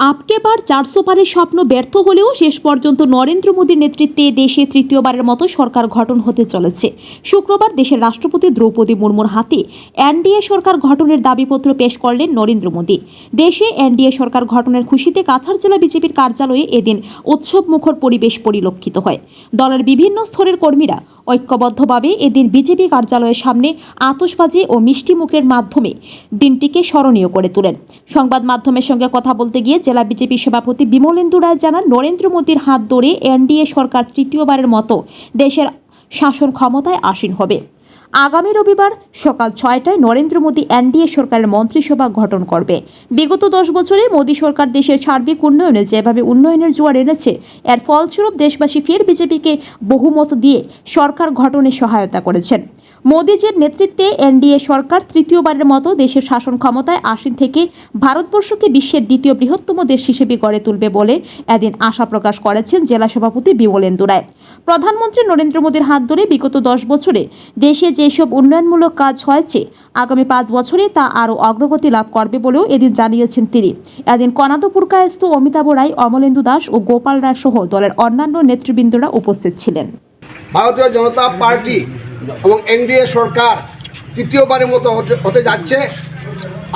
আপকে বার চারশো পারের স্বপ্ন ব্যর্থ হলেও শেষ পর্যন্ত নরেন্দ্র মোদীর নেতৃত্বে দেশে তৃতীয়বারের মতো সরকার গঠন হতে চলেছে। শুক্রবার দেশের রাষ্ট্রপতি দ্রৌপদী মুর্মুর হাতে এনডিএ সরকার গঠনের দাবিপত্র পেশ করলেন নরেন্দ্র মোদী। দেশে এনডিএ সরকার গঠনের খুশিতে কাছাড় জেলা বিজেপির কার্যালয়ে এদিন উৎসব মুখর পরিবেশ পরিলক্ষিত হয়। দলের বিভিন্ন স্তরের কর্মীরা ঐক্যবদ্ধভাবে এদিন বিজেপি কার্যালয়ের সামনে আতসবাজি ও মিষ্টি মুখের মাধ্যমে দিনটিকে স্মরণীয় করে তোলেন। সংবাদ মাধ্যমের সঙ্গে কথা বলতে গিয়ে জেলা বিজেপি সভাপতি বিমলেন্দু রায় জানান, নরেন্দ্র মোদীর হাত ধরে এনডিএ সরকার তৃতীয়বারের মতো দেশের শাসন ক্ষমতায় আসীন হবে। আগামী রবিবার সকাল ছয়টায় নরেন্দ্র মোদী এনডিএ সরকারের মন্ত্রিসভা গঠন করবে। বিগত দশ বছরে মোদী সরকার দেশের সার্বিক উন্নয়নে যেভাবে উন্নয়নের জোয়ার এনেছে, এর ফলস্বরূপ দেশবাসী ফের বিজেপিকে বহুমত দিয়ে সরকার গঠনে সহায়তা করেছেন। মোদীজির নেতৃত্বে এনডিএ সরকার তৃতীয়বারের মতো দেশের শাসন ক্ষমতায় আসীন থেকে ভারতবর্ষকে বিশ্বের দ্বিতীয় বৃহত্তম দেশ হিসেবে গড়ে তুলবে বলে এদিন আশা প্রকাশ করেছেন জেলা সভাপতি বিমলেন্দু রায়। প্রধানমন্ত্রী নরেন্দ্র মোদীর হাত ধরে বিগত দশ বছরে দেশে যেসব উন্নয়নমূলক কাজ হয়েছে, আগামী পাঁচ বছরে তা আরও অগ্রগতি লাভ করবে বলেও এদিন জানিয়েছেন তিনি। এদিন কনাদপুর কায়স্থ অমিতাভ রায়, অমলেন্দু দাস ও গোপাল রায় সহ দলের অন্যান্য নেতৃবৃন্দরা উপস্থিত ছিলেন। ভারতীয় জনতা পার্টি এবং এনডিএ সরকার তৃতীয়বারের মতো হতে যাচ্ছে।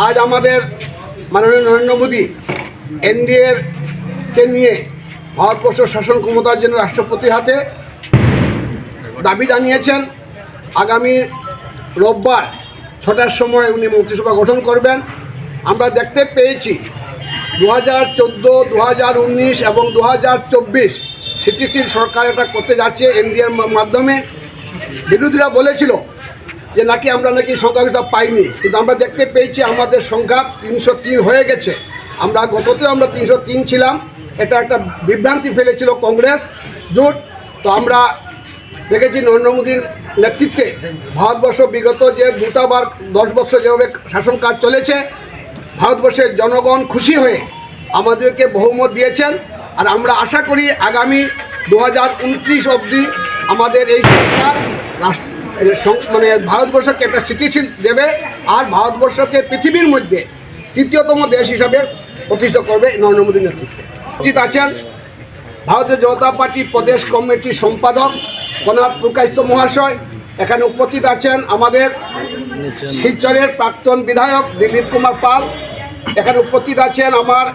আজ আমাদের মাননীয় নরেন্দ্র মোদী এনডিএর কে নিয়ে ভারতবর্ষ শাসন ক্ষমতার জন্য রাষ্ট্রপতির হাতে দাবি জানিয়েছেন। আগামী রোববার ছটার সময় উনি মন্ত্রিসভা গঠন করবেন। আমরা দেখতে পেয়েছি দু হাজার চোদ্দ দু হাজার উনিশ এবং দু হাজার চব্বিশ স্থিতিশীল সরকার এটা করতে যাচ্ছে এনডিএর মাধ্যমে। বিরোধীরা বলেছিল যে নাকি আমরা নাকি সংখ্যাগরিষ্ঠতা পাইনি। কিন্তু আমরা দেখতে পেয়েছি আমাদের সংখ্যা তিনশো তিন হয়ে গেছে। আমরা গততেও আমরা তিনশো তিন ছিলাম। এটা একটা বিভ্রান্তি ফেলেছিল কংগ্রেস। জোট, তো আমরা দেখেছি নরেন্দ্র মোদীর নেতৃত্বে ভারতবর্ষ বিগত যে দুটা বার, দশ বছর যেভাবে শাসন কাজ চলেছে, ভারতবর্ষের জনগণ খুশি হয়ে আমাদেরকে বহুমত দিয়েছেন। আর আমরা আশা করি আগামী দু হাজার উনত্রিশ অবধি আমাদের এই সরকার রাষ্ট্র মানে ভারতবর্ষকে একটা স্থিতিশীল দেবে আর ভারতবর্ষকে পৃথিবীর মধ্যে তৃতীয়তম দেশ হিসাবে প্রতিষ্ঠা করবে নরেন্দ্র মোদীর নেতৃত্বে। উপস্থিত আছেন ভারতীয় জনতা পার্টি প্রদেশ কমিটির সম্পাদক কনাথ প্রকাশিত মহাশয়। এখানে উপস্থিত আছেন আমাদের শিলচরের প্রাক্তন বিধায়ক দিলীপ কুমার পাল। এখানে উপস্থিত আছেন আমার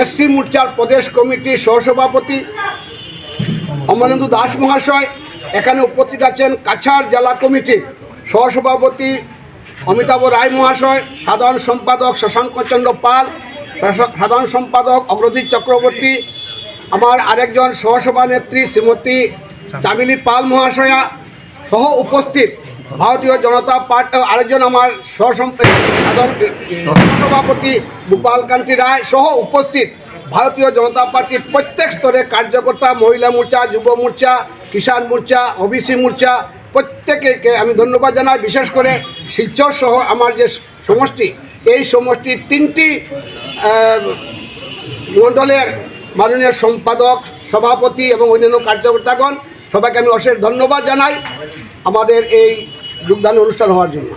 এসসি মোর্চার প্রদেশ কমিটির সহসভাপতি অমরেন্দু দাস মহাশয়, এখানে উপস্থিত আছেন কাছাড় জেলা কমিটির সহসভাপতি অমিতাভ রায় মহাশয়, সাধারণ সম্পাদক শশাঙ্কচন্দ্র পাল সাধারণ সম্পাদক অগ্রজিৎ চক্রবর্তী, আমার আরেকজন সহসভানেত্রী শ্রীমতী চামিলি পাল মহাশয়া সহ উপস্থিত ভারতীয় জনতা পার্টি, আরেকজন আমার সহসম্প- সাধারণ সভাপতি গোপাল কান্তি রায় সহ উপস্থিত ভারতীয় জনতা পার্টির প্রত্যেক স্তরে কার্যকর্তা, মহিলা মোর্চা, যুব মোর্চা, কিষাণ মোর্চা, ওবিসি মোর্চা প্রত্যেকে আমি ধন্যবাদ জানাই। বিশেষ করে শিলচর সহ আমার যে সমষ্টি, এই সমষ্টির তিনটি মণ্ডলের মাননীয় সম্পাদক, সভাপতি এবং অন্যান্য কার্যকর্তাগণ, সবাইকে আমি অশেষ ধন্যবাদ জানাই আমাদের এই যোগদান অনুষ্ঠান হওয়ার জন্য।